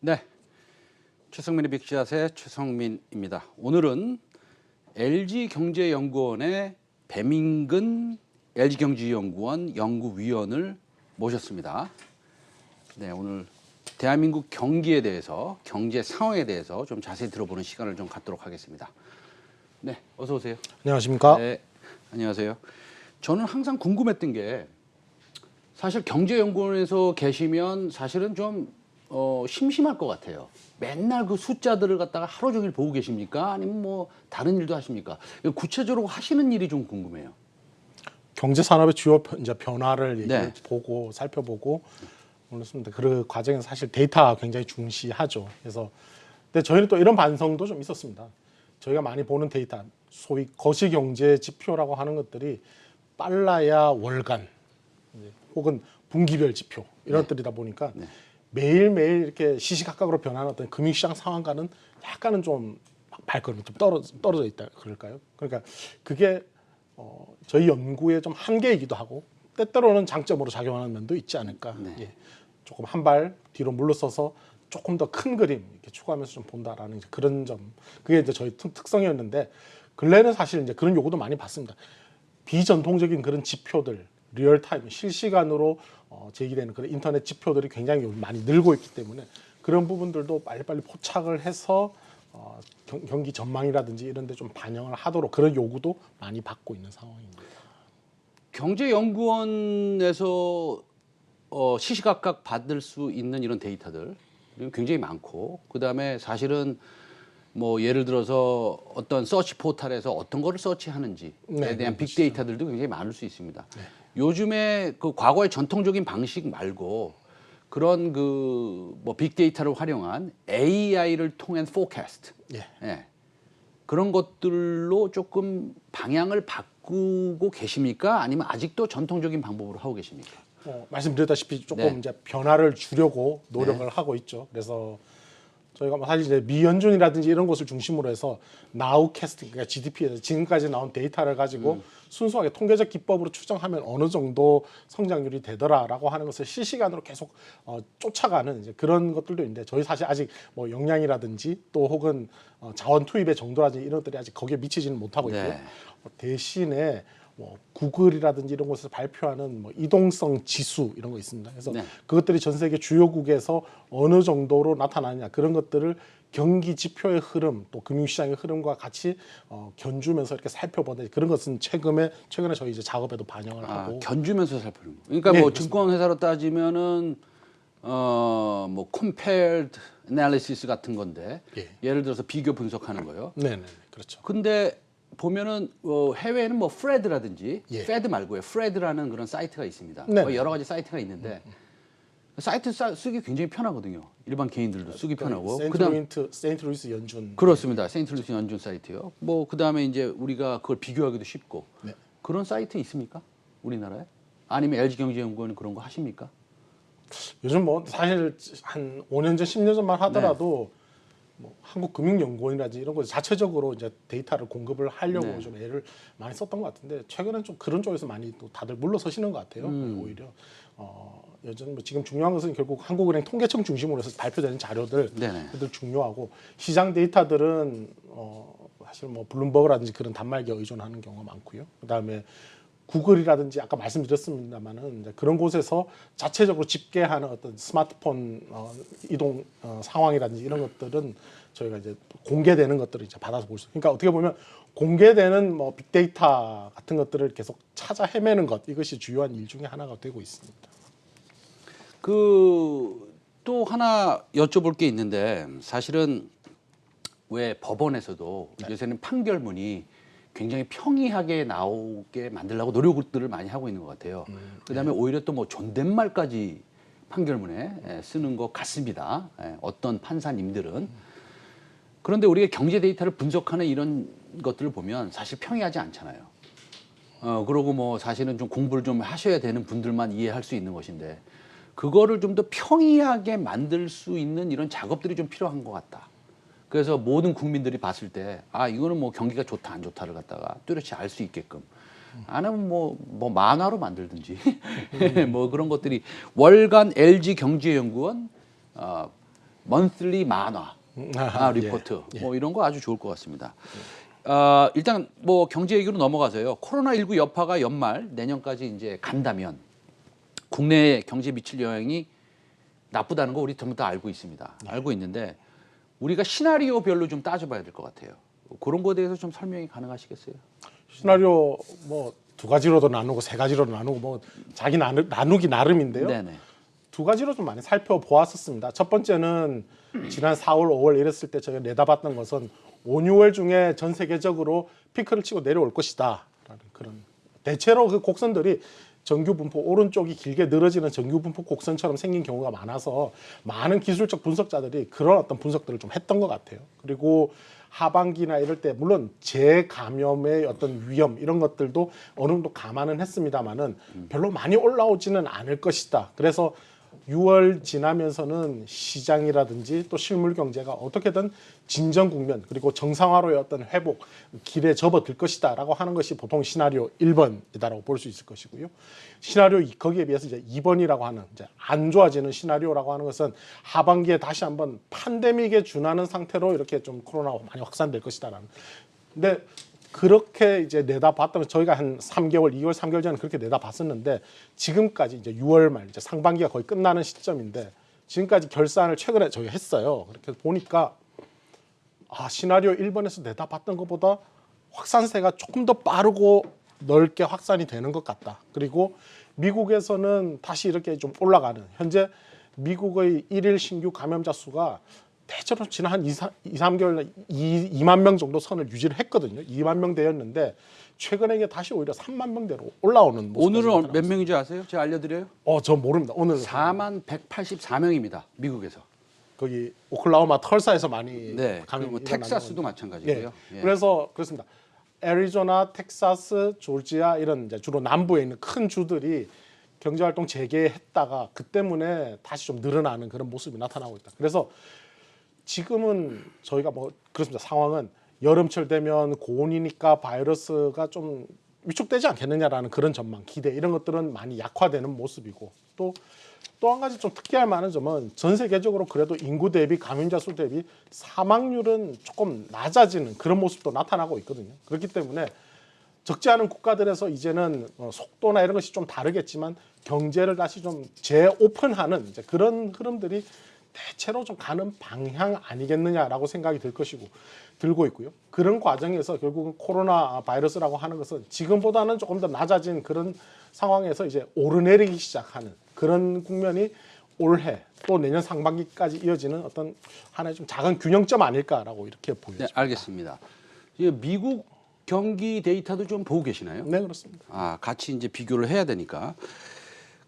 네, 최성민의 빅샷의 최성민입니다. 오늘은 LG경제연구원의 배민근 LG경제연구원 연구위원을 모셨습니다. 네, 오늘 대한민국 경기에 대해서 경제 상황에 대해서 좀 자세히 들어보는 시간을 좀 갖도록 하겠습니다. 네, 어서 오세요. 안녕하십니까? 네, 안녕하세요. 저는 항상 궁금했던 게 사실 경제연구원에서 계시면 사실은 좀 어, 심심할 것 같아요. 맨날 그 숫자들을 갖다가 하루 종일 보고 계십니까? 아니면 뭐 다른 일도 하십니까? 구체적으로 하시는 일이 좀 궁금해요. 경제 산업의 주요 이제 변화를 네. 보고 살펴보고 그렇습니다. 그 과정에서 사실 데이터가 굉장히 중시하죠. 그래서 근데 저희는 또 이런 반성도 좀 있었습니다. 저희가 많이 보는 데이터, 소위 거시 경제 지표라고 하는 것들이 빨라야 월간 혹은 분기별 지표 이런 것들이다 보니까 매일매일 이렇게 시시각각으로 변하는 어떤 금융시장 상황과는 약간은 좀 발걸음이 좀 떨어, 떨어져 있다 그럴까요? 그러니까 그게 어, 저희 연구의 좀 한계이기도 하고 때때로는 장점으로 작용하는 면도 있지 않을까. 예. 조금 한 발 뒤로 물러서서 조금 더 큰 그림 이렇게 추구하면서 좀 본다라는 그런 점. 그게 이제 저희 특- 특성이었는데 근래는 사실 이제 그런 요구도 많이 받습니다. 비전통적인 그런 지표들 리얼타임 실시간으로 어, 제기되는 그런 인터넷 지표들이 굉장히 많이 늘고 있기 때문에 그런 부분들도 빨리빨리 포착을 해서 어, 경, 경기 전망이라든지 이런 데 좀 반영을 하도록 그런 요구도 많이 받고 있는 상황입니다. 경제연구원에서 어, 시시각각 받을 수 있는 이런 데이터들 굉장히 많고 그 다음에 사실은 뭐 예를 들어서 어떤 서치 포털에서 어떤 거를 서치하는지에 네, 대한 네, 빅데이터들도 굉장히 많을 수 있습니다. 요즘에 그 과거의 전통적인 방식 말고 그런 그 뭐 빅데이터를 활용한 AI를 통한 포캐스트 예. 예. 그런 것들로 조금 방향을 바꾸고 계십니까? 아니면 아직도 전통적인 방법으로 하고 계십니까? 어, 말씀드렸다시피 조금 네. 이제 변화를 주려고 노력을 하고 있죠. 그래서 저희가 뭐 사실 이제 미연준이라든지 이런 것을 중심으로 해서 나우 캐스팅 그러니까 GDP에서 지금까지 나온 데이터를 가지고 순수하게 통계적 기법으로 추정하면 어느 정도 성장률이 되더라라고 하는 것을 실시간으로 계속 어, 쫓아가는 이제 그런 것들도 있는데 저희 사실 아직 뭐 역량이라든지 또 혹은 어, 자원 투입의 정도라든지 이런 것들이 아직 거기에 미치지는 못하고 있고요. 네. 어, 대신에 뭐 구글이라든지 이런 곳에서 발표하는 뭐 이동성 지수 이런 거 있습니다. 그래서 네. 그것들이 전 세계 주요국에서 어느 정도로 나타나냐 그런 것들을 경기 지표의 흐름 또 금융시장의 흐름과 같이 어, 견주면서 이렇게 살펴보는 그런 것은 최근에 최근에 저희 이제 작업에도 반영을 아, 하고 견주면서 살피는 거. 그러니까 네, 뭐. 증권 회사로 따지면은 어뭐 compared analysis 같은 건데 예. 예를 들어서 비교 분석하는 거요. 네 네 그렇죠. 근데 보면은 어, 해외에는 뭐 프레드라든지 예. 페드 말고요. 프레드라는 그런 사이트가 있습니다. 네. 뭐 여러 가지 사이트가 있는데 사이트 사- 쓰기 굉장히 편하거든요. 일반 개인들도 쓰기 편하고. 세인트 그다음 루이스 세인트 루이스 연준 그렇습니다. 세인트루이스 연준 사이트요. 뭐 그다음에 이제 우리가 그걸 비교하기도 쉽고 네. 그런 사이트 있습니까? 우리나라에? 아니면 LG경제연구원 그런 거 하십니까? 요즘 뭐 사실 한 5년 전, 10년 전만 하더라도 네. 뭐 한국금융연구원이라든지 이런 거 자체적으로 이제 데이터를 공급을 하려고 네. 좀 애를 많이 썼던 것 같은데 최근엔 좀 그런 쪽에서 많이 또 다들 물러서시는 것 같아요. 음. 오히려 어, 요즘 뭐 지금 중요한 것은 결국 한국은행 통계청 중심으로 해서 발표되는 자료들. 그들 중요하고 시장 데이터들은 어, 사실 뭐 블룸버그라든지 그런 단말기에 의존하는 경우가 많고요. 그다음에 구글이라든지 아까 말씀드렸습니다만은 그런 곳에서 자체적으로 집계하는 어떤 스마트폰 어, 이동 어, 상황이라든지 이런 것들은 저희가 이제 공개되는 것들을 이제 받아서 볼 수. 그러니까 어떻게 보면 공개되는 뭐 빅데이터 같은 것들을 계속 찾아 헤매는 것 이것이 주요한 일 중에 하나가 되고 있습니다. 그 또 하나 여쭤볼 게 있는데 사실은 왜 법원에서도 네. 요새는 판결문이 굉장히 평이하게 나오게 만들려고 노력들을 많이 하고 있는 것 같아요. 음, 그다음에 네. 오히려 또 뭐 존댓말까지 판결문에 예, 쓰는 것 같습니다. 예, 어떤 판사님들은 그런데 우리가 경제 데이터를 분석하는 이런 것들을 보면 사실 평이하지 않잖아요. 어, 그러고 뭐 사실은 좀 공부를 좀 하셔야 되는 분들만 이해할 수 있는 것인데 그거를 좀 더 평이하게 만들 수 있는 이런 작업들이 좀 필요한 것 같다. 그래서 모든 국민들이 봤을 때 아 이거는 뭐 경기가 좋다 안 좋다를 갖다가 뚜렷이 알 수 있게끔 아니면 뭐, 뭐 만화로 만들든지 뭐 그런 것들이 월간 LG 경제연구원 어, 먼슬리 만화 아, 예, 리포트 뭐 이런 거 아주 좋을 것 같습니다. 어, 일단 뭐 경제 얘기로 넘어가서요. 코로나 19 여파가 연말 내년까지 이제 간다면 국내 경제 미칠 영향이 나쁘다는 거 우리 전부 다 알고 있습니다. 알고 있는데 우리가 시나리오별로 좀 따져봐야 될 것 같아요. 그런 거에 대해서 좀 설명이 가능하시겠어요? 시나리오 뭐 두 가지로도 나누고 세 가지로도 나누고 뭐 자기 나누, 나누기 나름인데요. 네네. 두 가지로 좀 많이 살펴보았었습니다. 첫 번째는 지난 4월, 5월 이랬을 때 저희가 내다봤던 것은 5, 6월 중에 전 세계적으로 피크를 치고 내려올 것이다 라는 그런 대체로 그 곡선들이 정규 분포 오른쪽이 길게 늘어지는 정규 분포 곡선처럼 생긴 경우가 많아서 많은 기술적 분석자들이 그런 어떤 분석들을 좀 했던 것 같아요. 그리고 하반기나 이럴 때 물론 재감염의 어떤 위험 이런 것들도 어느 정도 감안은 했습니다만은 별로 많이 올라오지는 않을 것이다. 그래서 6월 지나면서는 시장이라든지 또 실물 경제가 어떻게든 진정 국면 그리고 정상화로의 어떤 회복 길에 접어들 것이다 라고 하는 것이 보통 시나리오 1번이다라고 볼 수 있을 것이고요. 시나리오 이- 거기에 비해서 이제 2번이라고 하는 이제 안 좋아지는 시나리오라고 하는 것은 하반기에 다시 한번 팬데믹에 준하는 상태로 이렇게 좀 코로나가 많이 확산될 것이다라는. 근데 그렇게 이제 내다봤다면 저희가 한 3개월, 2개월, 3개월 전에 그렇게 내다봤었는데 지금까지 이제 6월 말 이제 상반기가 거의 끝나는 시점인데 지금까지 결산을 최근에 저희가 했어요. 그렇게 보니까 아 시나리오 1번에서 내다봤던 것보다 확산세가 조금 더 빠르고 넓게 확산이 되는 것 같다. 그리고 미국에서는 다시 이렇게 좀 올라가는 현재 미국의 일일 신규 감염자 수가 대체로 지난 한 2, 3, 개월 2, 2만 명 정도 선을 유지를 했거든요. 2만 명대였는데 최근에 이게 다시 오히려 3만 명대로 올라오는 모습. 오늘은 몇 명인지 아세요? 제가 알려드려요. 어, 저 모릅니다. 오늘 4만 184명입니다. 미국에서. 거기 오클라호마 털사에서 많이 네. 감염이 텍사스도. 마찬가지고요. 예. 예. 그래서 그렇습니다. 애리조나, 텍사스, 조지아 이런 이제 주로 남부에 있는 큰 주들이 경제 활동 재개했다가 그 때문에 다시 좀 늘어나는 그런 모습이 나타나고 있다. 그래서 지금은 저희가 뭐 그렇습니다. 상황은 여름철 되면 고온이니까 바이러스가 좀 위축되지 않겠느냐라는 그런 전망, 기대 이런 것들은 많이 약화되는 모습이고 또 또 한 가지 좀 특이할 만한 점은 전 세계적으로 그래도 인구 대비 감염자 수 대비 사망률은 조금 낮아지는 그런 모습도 나타나고 있거든요. 그렇기 때문에 적지 않은 국가들에서 이제는 어, 속도나 이런 것이 좀 다르겠지만 경제를 다시 좀 재오픈하는 이제 그런 흐름들이 대체로 좀 가는 방향 아니겠느냐라고 생각이 들 것이고 들고 있고요. 그런 과정에서 결국은 코로나 바이러스라고 하는 것은 지금보다는 조금 더 낮아진 그런 상황에서 이제 오르내리기 시작하는 그런 국면이 올해 또 내년 상반기까지 이어지는 어떤 하나의 좀 작은 균형점 아닐까라고 이렇게 보여요. 네, 알겠습니다. 미국 경기 데이터도 좀 보고 계시나요? 네, 그렇습니다. 아, 같이 이제 비교를 해야 되니까.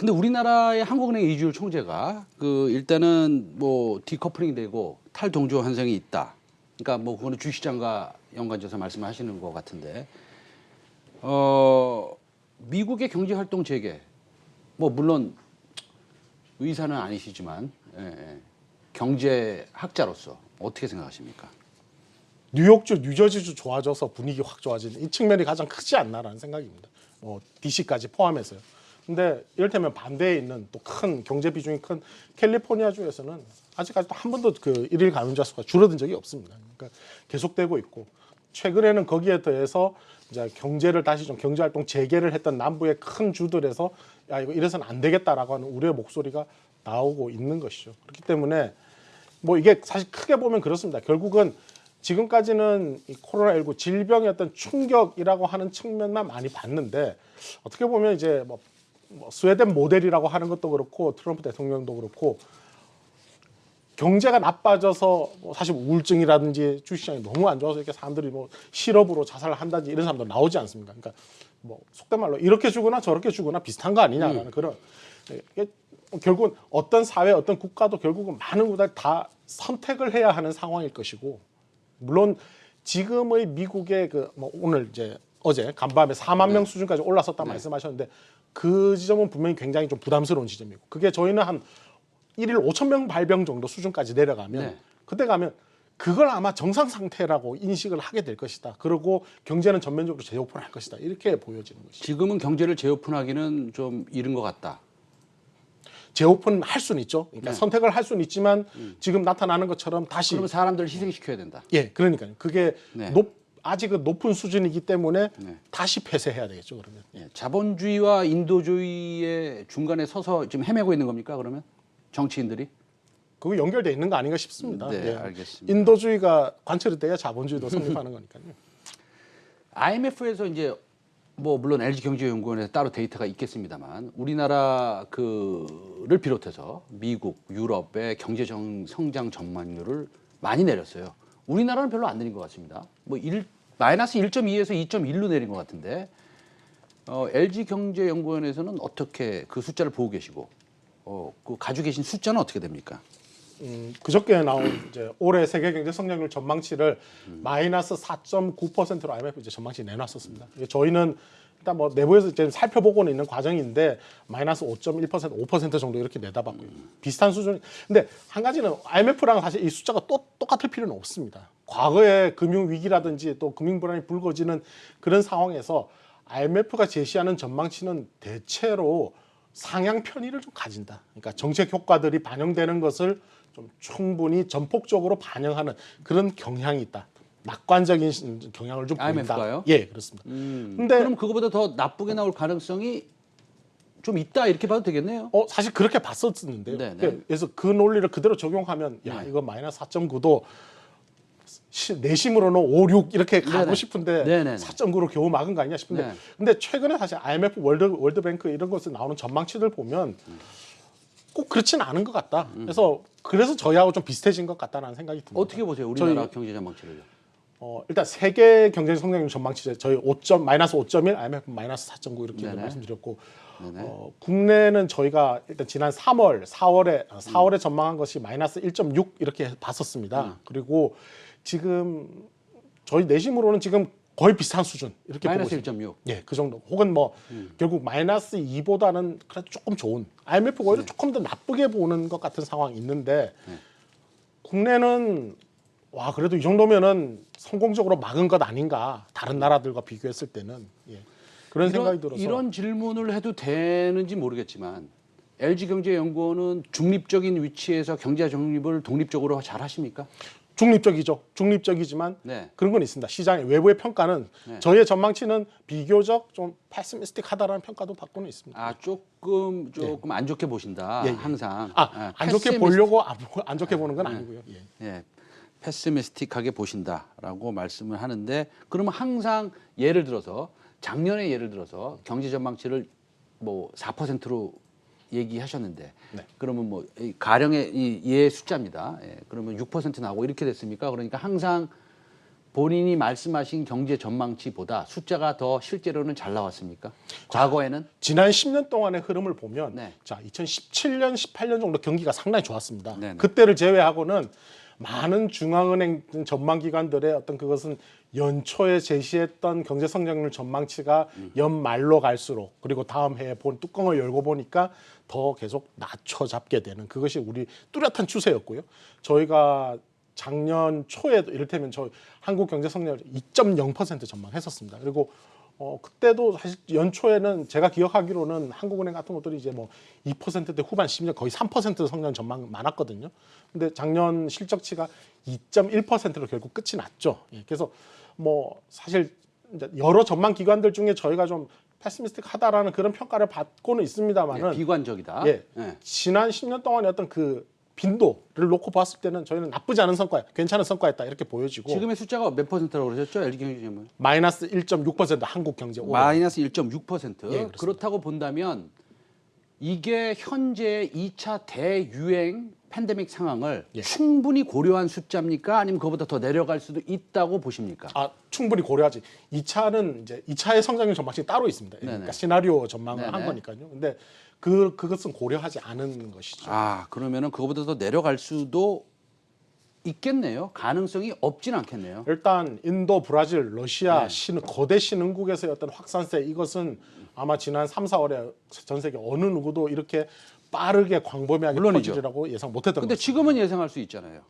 근데 우리나라의 한국은행 이주율 총재가 그 일단은 뭐 디커플링 되고 탈동조 현상이 있다. 그러니까 뭐 그거는 주시장과 연관져서 말씀하시는 것 같은데 어 미국의 경제 활동 재개 뭐 물론 의사는 아니시지만 예, 예. 경제학자로서 어떻게 생각하십니까? 뉴욕주, 뉴저지주 좋아져서 분위기 확 좋아지는 이 측면이 가장 크지 않나라는 생각입니다. 뭐 DC까지 포함해서요. 근데 이를테면 반대에 있는 또 큰 경제 비중이 큰 캘리포니아주에서는 아직까지도 한 번도 그 일일 감염자 수가 줄어든 적이 없습니다. 그러니까 계속되고 있고 최근에는 거기에 더해서 이제 경제를 다시 좀 경제 활동 재개를 했던 남부의 큰 주들에서 야 이거 이래서는 안 되겠다라고 하는 우려의 목소리가 나오고 있는 것이죠. 그렇기 때문에 뭐 이게 사실 크게 보면 그렇습니다. 결국은 지금까지는 이 코로나19 질병의 어떤 충격이라고 하는 측면만 많이 봤는데 어떻게 보면 이제 뭐, 뭐 스웨덴 모델이라고 하는 것도 그렇고 트럼프 대통령도 그렇고 경제가 나빠져서 뭐 사실 우울증이라든지 주식시장이 너무 안 좋아서 이렇게 사람들이 뭐 실업으로 자살을 한다든지 이런 사람도 나오지 않습니까? 그러니까 뭐 속된 말로 이렇게 죽거나 저렇게 죽거나 비슷한 거 아니냐라는 그런 이게 결국은 어떤 사회 어떤 국가도 결국은 많은 국가들 다 선택을 해야 하는 상황일 것이고 물론 지금의 미국의 그 뭐 오늘 이제 어제 간밤에 4만 명 수준까지 올라섰다 말씀하셨는데 그 지점은 분명히 굉장히 좀 부담스러운 지점이고 그게 저희는 한 일일 5천 명 발병 정도 수준까지 내려가면 네. 그때 가면 그걸 아마 정상 상태라고 인식을 하게 될 것이다. 그리고 경제는 전면적으로 재오픈할 것이다. 이렇게 보여지는 것이죠. 지금은 경제를 재오픈하기는 좀 이른 것 같다. 재오픈 할 수는 있죠. 그러니까 네. 선택을 할 수는 있지만 지금 나타나는 것처럼 다시 그러면 사람들을 희생시켜야 된다. 예, 그러니까요. 그게 네. 높 아직은 높은 수준이기 때문에 네. 다시 폐쇄해야 되겠죠. 그러면 예, 자본주의와 인도주의의 중간에 서서 지금 헤매고 있는 겁니까? 그러면 정치인들이? 그거 연결돼 있는 거 아닌가 싶습니다. 네, 예. 알겠습니다. 인도주의가 관철이 돼야 자본주의도 성립하는 거니까요. IMF에서 이제 뭐 물론 LG경제연구원에서 따로 데이터가 있겠습니다만 우리나라 그를 비롯해서 미국, 유럽의 경제 정, 성장 전망률을 많이 내렸어요. 우리나라는 별로 안 내린 것 같습니다. 뭐 일, 마이너스 1.2에서 2.1로 내린 것 같은데 어, LG경제연구원에서는 어떻게 그 숫자를 보고 계시고 어, 그 가지고 계신 숫자는 어떻게 됩니까? 음, 그저께 나온 이제 올해 세계 경제 성장률 전망치를 음. 마이너스 4.9%로 IMF 이제 전망치 내놨었습니다. 저희는 일단 뭐 내부에서 이제 살펴보고는 있는 과정인데 마이너스 5.1% 5% 정도 이렇게 내다봤고요. 음. 비슷한 수준. 근데 한 가지는 IMF랑 사실 이 숫자가 또 똑같을 필요는 없습니다. 과거에 금융 위기라든지 또 금융 불안이 불거지는 그런 상황에서 IMF가 제시하는 전망치는 대체로 상향 편의를 좀 가진다. 그러니까 정책 효과들이 반영되는 것을 좀 충분히 전폭적으로 반영하는 그런 경향이 있다. 낙관적인 시- 경향을 좀 보인다. IMF 가요? 예, 그렇습니다. 음, 근데- 그럼 그거보다 더 나쁘게 나올 가능성이 좀 있다 이렇게 봐도 되겠네요. 어 사실 그렇게 봤었는데요. 네, 네. 그래서 그 논리를 그대로 적용하면 야 이거 마이너스 4.9도 내심으로는 5, 6 이렇게 가고 네네. 싶은데 네네네. 4.9로 겨우 막은 거 아니냐 싶은데 네. 근데 최근에 사실 IMF 월드 월드뱅크 이런 것에 나오는 전망치들 보면 꼭 그렇지는 않은 것 같다. 그래서 그래서 저희하고 좀 비슷해진 것 같다는 생각이 듭니다. 어떻게 보세요? 우리나라 경제 전망치를. 어, 일단 세계 경제 성장률 전망치 저희 5점 마이너스 5.1, IMF 마이너스 4.9 이렇게 네네. 말씀드렸고 네네. 어, 국내는 저희가 일단 지난 3월, 4월에 4월에 전망한 것이 마이너스 1.6 이렇게 봤었습니다. 음. 그리고 지금 저희 내심으로는 지금 거의 비슷한 수준 이렇게 보고 마이너스 있습니다. 1.6. 예, 그 정도. 혹은 뭐 결국 마이너스 2보다는 그래도 조금 좋은 IMF 가 오히려 조금 더 나쁘게 보는 것 같은 상황이 있는데 네. 국내는 와 그래도 이 정도면은 성공적으로 막은 것 아닌가 다른 나라들과 비교했을 때는 예. 그런 생각이 이런, 들어서 이런 질문을 해도 되는지 모르겠지만 LG경제연구원은 중립적인 위치에서 경제 정립을 독립적으로 잘 하십니까? 중립적이죠. 중립적이지만 네. 그런 건 있습니다. 시장의 외부의 평가는 네. 저희의 전망치는 비교적 좀 패시미스틱하다라는 평가도 받고는 있습니다. 아 조금 조금 안 좋게 보신다. 예, 예. 항상. 아, 안 좋게 보려고 안, 보- 안 좋게 보는 건 네. 아니고요. 예. 예, 패시미스틱하게 보신다라고 말씀을 하는데 그러면 항상 예를 들어서 작년에 예를 들어서 경제 전망치를 뭐 4%로 얘기하셨는데 네. 그러면 뭐이 가령의 이, 예 숫자입니다. 예, 그러면 6% 나오고 이렇게 됐습니까? 그러니까 항상 본인이 말씀하신 경제 전망치보다 숫자가 더 실제로는 잘 나왔습니까? 과거에는 지난 10년 동안의 흐름을 보면 네. 자 2017년, 18년 정도 경기가 상당히 좋았습니다. 네네. 그때를 제외하고는 많은 중앙은행 전망 기관들의 어떤 그것은 연초에 제시했던 경제 성장률 전망치가 연말로 갈수록 그리고 다음 해에 본 뚜껑을 열고 보니까 더 계속 낮춰 잡게 되는 그것이 우리 뚜렷한 추세였고요. 저희가 작년 초에도 이를테면 저 한국 경제 성장률 2.0% 전망했었습니다. 그리고 어 그때도 사실 연초에는 제가 기억하기로는 한국은행 같은 것들이 이제 뭐 2%대 후반 심지어 거의 3% 성장 전망 많았거든요. 근데 작년 실적치가 2.1%로 결국 끝이 났죠. 예, 그래서 뭐 사실 여러 전망 기관들 중에 저희가 좀 패시미스틱하다라는 그런 평가를 받고는 있습니다만은 예, 비관적이다. 예. 예. 지난 10년 동안의 어떤 그 빈도를 놓고 봤을 때는 저희는 나쁘지 않은 성과, 괜찮은 성과였다 이렇게 보여지고 지금의 숫자가 몇 퍼센트라고 그러셨죠? LG경제연구원. 마이너스 1.6% 한국 경제 올해 마이너스 1.6%. 예. 그렇다고 본다면 이게 현재 2차 대유행 팬데믹 상황을 예. 충분히 고려한 숫자입니까? 아니면 그거보다 더 내려갈 수도 있다고 보십니까? 아 충분히 고려하지. 2차는 이제 2차의 성장률 전망치 따로 있습니다. 그러니까 네네. 시나리오 전망을 네네. 한 거니까요. 근데 그 그것은 고려하지 않은 것이죠. 아, 그러면은 그거보다 더 내려갈 수도 있겠네요. 가능성이 없진 않겠네요. 일단 인도, 브라질, 러시아 네. 신 거대 신흥국에서의 어떤 확산세 이것은 아마 지난 3, 4월에 전 세계 어느 누구도 이렇게 빠르게 광범위하게 물론이죠. 퍼지리라고 예상 못했던 근데 거죠. 지금은 예상할 수 있잖아요.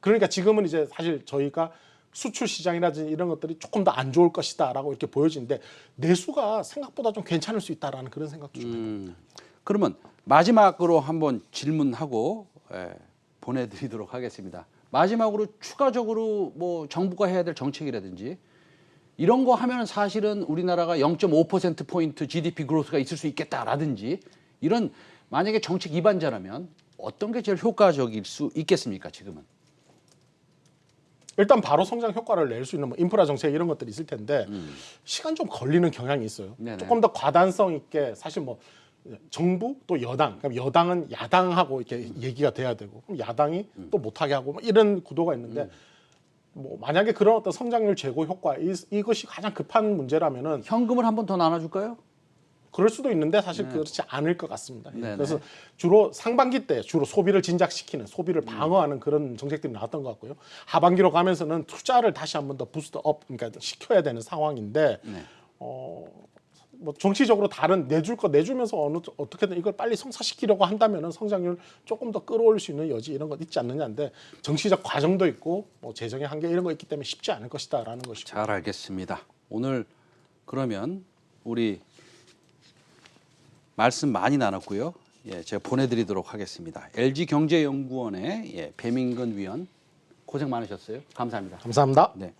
그러니까 지금은 이제 사실 저희가 수출 시장이라든지 이런 것들이 조금 더 안 좋을 것이다라고 이렇게 보여지는데 내수가 생각보다 좀 괜찮을 수 있다라는 그런 생각도 좀 음, 그러면 마지막으로 한번 질문하고 예, 보내드리도록 하겠습니다. 마지막으로 추가적으로 뭐 정부가 해야 될 정책이라든지 이런 거 하면 사실은 우리나라가 0.5% 포인트 GDP 그로스가 있을 수 있겠다라든지 이런 만약에 정책 입안자라면 어떤 게 제일 효과적일 수 있겠습니까 지금은? 일단 바로 성장 효과를 낼 수 있는 뭐 인프라 정책 이런 것들이 있을 텐데 시간 좀 걸리는 경향이 있어요. 네네. 조금 더 과단성 있게 사실 뭐 정부 또 여당, 그럼 여당은 야당하고 이렇게 얘기가 돼야 되고 그럼 야당이 또 못하게 하고 뭐 이런 구도가 있는데 뭐 만약에 그런 어떤 성장률 제고 효과 이, 이것이 가장 급한 문제라면은 현금을 한 번 더 나눠줄까요? 그럴 수도 있는데 사실 그렇지 않을 것 같습니다. 예. 네네. 그래서 주로 상반기 때 주로 소비를 진작시키는 소비를 방어하는 그런 정책들이 나왔던 것 같고요. 하반기로 가면서는 투자를 다시 한 번 더 부스트업 그러니까 시켜야 되는 상황인데 네. 어, 뭐 정치적으로 다른 내줄 거 내주면서 어느 어떻게든 이걸 빨리 성사시키려고 한다면은 성장률 조금 더 끌어올릴 수 있는 여지 이런 것 있지 않느냐인데 정치적 과정도 있고 뭐 재정의 한계 이런 거 있기 때문에 쉽지 않을 것이다라는 것이고 잘 알겠습니다. 오늘 그러면 우리 말씀 많이 나눴고요. 예, 제가 보내드리도록 하겠습니다. LG 경제연구원의 예, 배민근 위원 고생 많으셨어요. 감사합니다. 감사합니다. 네.